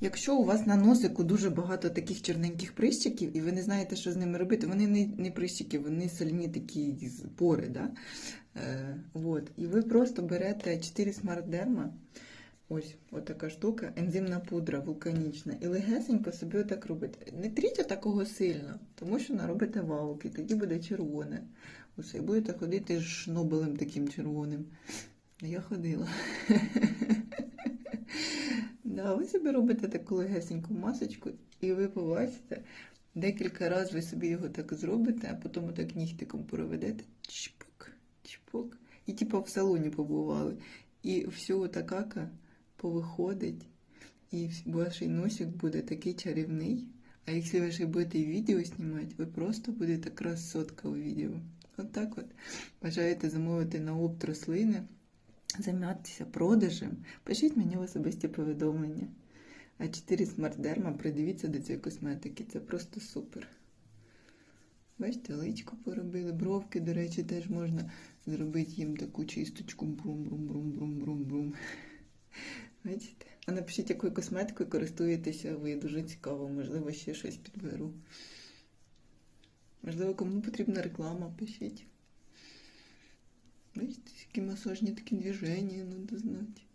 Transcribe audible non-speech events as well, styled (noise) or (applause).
Якщо у вас на носику дуже багато таких чорненьких прищиків, і ви не знаєте, що з ними робити, вони не, не прищики, вони сольні такі з- пори, да? Е, от. І ви просто берете 4 смарт-дерма, ось така штука, ензимна пудра вулканічна, і легесенько собі отак робите. Не тріть такого сильно, тому що наробите валки, тоді буде червоне. Усе, і будете ходити шнобелем таким червоним. Я ходила. (laughs) Да, ви собі робите таку легесеньку масочку, і ви побачите, декілька разів ви собі його так зробите, а потім так нігтиком проведете. Чпок, чпок. І типу в салоні побували. І все та кака повиходить, і ваш носик буде такий чарівний. А якщо ви ще будете відео знімати, ви просто будете красотка у відео. От так от. Бажаєте замовити на опт рослини, займатися продажем, пишіть мені в особисті повідомлення. А 4 смарт-дерма, придивіться до цієї косметики, це просто супер. Бачите, личко поробили, бровки, до речі, теж можна зробити їм таку чисточку. Брум-брум-брум-брум-брум-брум. Бачите? А напишіть, якою косметикою користуєтеся ви. Дуже цікаво, можливо, ще щось підберу. Можливо, кому потрібна реклама, пишіть. Які такие движения надо знати. Да.